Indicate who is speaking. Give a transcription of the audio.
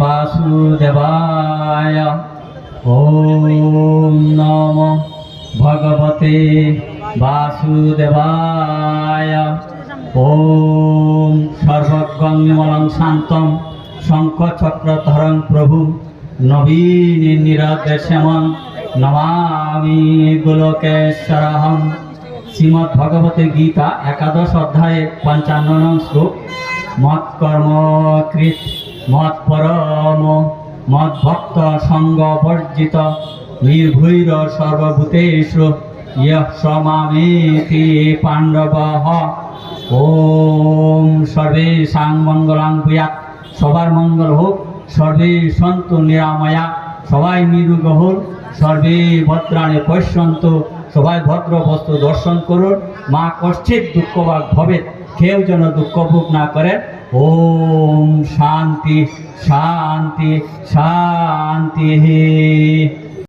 Speaker 1: বাসুদেবায়। ওম নম ভগবতে বাসুদেবায়। ওম সর্বজ্ঞমলং শান্তম শঙ্খচক্রধরং প্রভু নবীন নিরদেশমন নমামি গোলকেশ্বরহম। শ্রীমদ্ ভগবতে গীতা একাদশ অধ্যায়ে পঞ্চান্ন শ্লোক। মৎ কর্ম কৃত মৎ ভক্ত সঙ্গ বর্জিত নির্ভৈর সর্বভূতেষু ইয়ঃ সমামেতি পাণ্ডব। ওম সর্বেশাং মঙ্গলাং ভূয়াৎ সবার মঙ্গল হোক, সর্বে সন্তু নিরাময়া, সবাই নিরুগ হোক সর্বে ভদ্রাণে পশ্যন্ত, সবাই ভদ্র বস্তু দর্শন করুন, মা কশ্চিত দুঃখ বা ভবে কেউ যেন দুঃখ ভোগ না করে ওম শান্তি শান্তি শান্তি